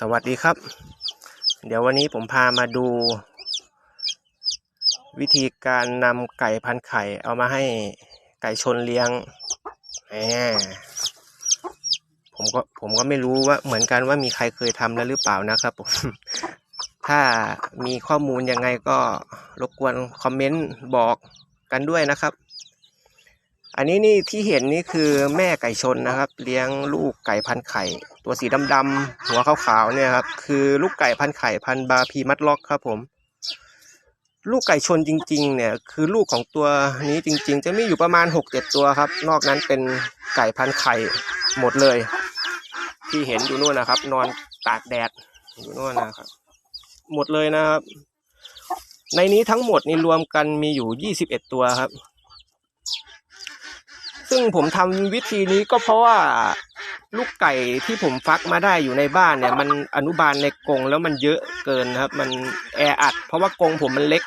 สวัสดีครับ เดี๋ยววันนี้ผมพามาดู วิธีการนำไก่พันไข่ เอามาให้ไก่ชนเลี้ยงแหมผมก็ผมก็ไม่รู้ว่าเหมือนกันว่ามีใครเคยทำแล้วหรือเปล่านะครับผม ถ้ามีข้อมูลยังไงก็รบกวนคอมเมนต์บอกกันด้วยนะครับ อันนี้นี่ที่เห็นนี่คือแม่ไก่ชนนะครับ เลี้ยงลูกไก่พันไข่ ตัวสีดำๆหัวขาวๆเนี่ยครับคือลูกไก่พันไข่พันบาพีมัดล็อกครับผม ลูกไก่ชนจริง ๆ เนี่ยคือลูกของตัวนี้จริง ๆ จะมีอยู่ประมาณหกเจ็ดตัวครับ นอกนั้นเป็นไก่พันไข่หมดเลย ที่เห็นอยู่นู่นนะครับ นอนตากแดดอยู่นู่นนะครับ หมดเลยนะครับ ในนี้ทั้งหมดนี่รวมกันมีอยู่ยี่สิบเอ็ดตัวครับ ซึ่งผมทำวิธีนี้ก็เพราะว่าลูกไก่ที่ผมฟักมาได้อยู่ในบ้านเนี่ย มันอนุบาลในกรงแล้วมันเยอะเกินครับ มันแออัด เพราะว่ากรงผมมันเล็ก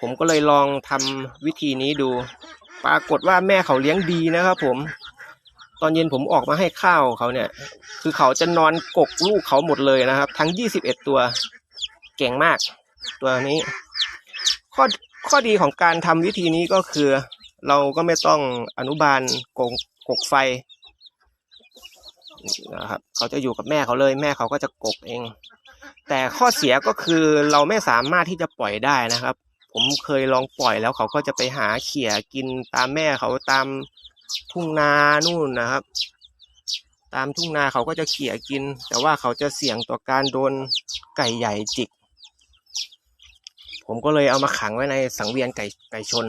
ผมก็เลยลองทำวิธีนี้ดู ปรากฏว่าแม่เขาเลี้ยงดีนะครับ ผม ตอนเย็นผมออกมาให้ข้าวเขาเนี่ย คือเขาจะนอนกกลูกเขาหมดเลยนะครับ ทั้งยี่สิบเอ็ดตัว เก่งมาก ตัวนี้ ข้อข้อดีของการทำวิธีนี้ก็คือ เราก็ไม่ต้องอนุบาลกงกกไฟนะครับเขาจะอยู่กับแม่เขาเลยแม่เขาก็จะกกเอง แต่ข้อเสียก็คือเราไม่สามารถที่จะปล่อยได้นะครับ ผมเคยลองปล่อยแล้วเขาก็จะไปหาเขี่ยกินตามแม่เขาตามทุ่งนานู่นนะครับ ตามทุ่งนาเขาก็จะเขี่ยกิน แต่ว่าเขาจะเสี่ยงต่อการโดนไก่ใหญ่จิก ผมก็เลยเอามาขังไว้ในสังเวียนไก่ไก่ชน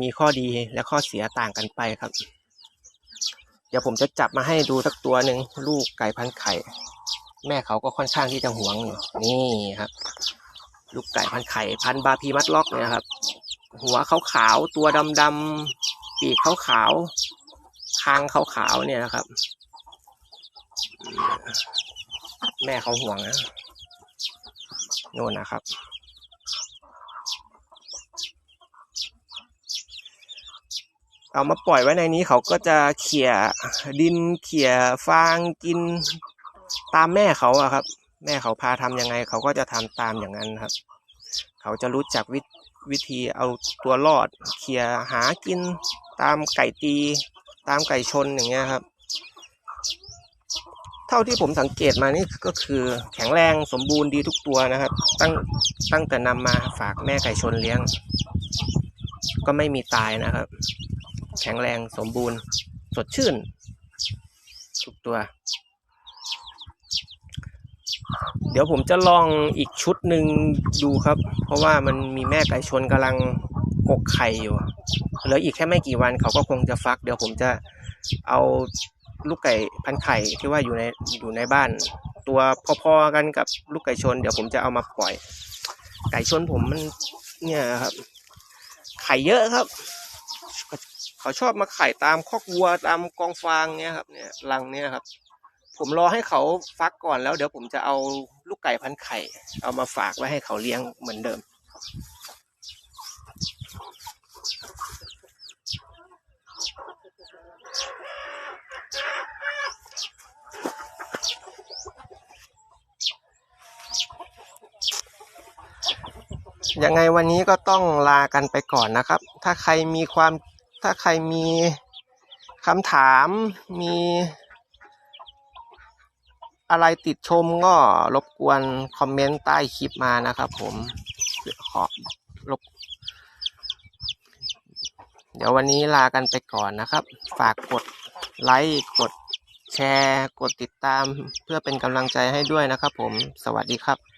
มีข้อดีและข้อเสียต่างกันไปครับ เดี๋ยวผมจะจับมาให้ดูสักตัวหนึ่งลูกไก่พันไข่ แม่เขาก็ค่อนข้างที่จะหวงอยู่นี่ครับ ลูกไก่พันไข่พันบาพีมัดล็อกเนี่ยครับ หัวขาวๆตัวดำๆปีกขาวๆคางขาวๆเนี่ยนะครับ แม่เขาห่วงนะโน่นนะครับ เอามาปล่อยไว้ในนี้เขาก็จะเขี่ยดินเขี่ยฟางกินตามแม่เขาอะครับ แม่เขาพาทำยังไง เขาก็จะทำตามอย่างนั้นครับ เขาจะรู้จักวิวิธีเอาตัวรอดเขี่ยหากินตามไก่ตี ตามไก่ชนอย่างเงี้ยครับ เท่าที่ผมสังเกตมานี่ก็คือแข็งแรงสมบูรณ์ดีทุกตัวนะครับ ตั้งตั้งแต่นำมาฝากแม่ไก่ชนเลี้ยง ก็ไม่มีตายนะครับ แข็งแรงสมบูรณ์ สดชื่น ทุกตัว เดี๋ยวผมจะลองอีกชุดหนึ่งดูครับ เพราะว่ามันมีแม่ไก่ชนกำลังกกไข่อยู่เหลืออีกแค่ไม่กี่วันเขาก็คงจะฟัก เดี๋ยวผมจะเอาลูกไก่พันไข่ที่ว่าอยู่ในอยู่ในบ้าน ตัวพอๆกันกับลูกไก่ชน เดี๋ยวผมจะเอามาปล่อย ไก่ชนผมมันเนี่ยครับ ไข่เยอะครับ เขาชอบมาไข่ตามคอกวัวตามกองฟางเนี่ยครับเนี่ยรังเนี่ยครับ ผมรอให้เขาฟักก่อนแล้วเดี๋ยวผมจะเอาลูกไก่พันไข่ เอามาฝากไว้ให้เขาเลี้ยงเหมือนเดิม ยังไงวันนี้ก็ต้องลากันไปก่อนนะครับ ถ้าใครมีความ ถ้าใครมีคำถามมีอะไรติดชมก็รบกวนคอมเมนต์ใต้คลิปมานะครับผมขอรบเดี๋ยววันนี้ลากันไปก่อนนะครับ ฝากกดไลค์กดแชร์ กดติดตามเพื่อเป็นกำลังใจให้ด้วยนะครับผม สวัสดีครับ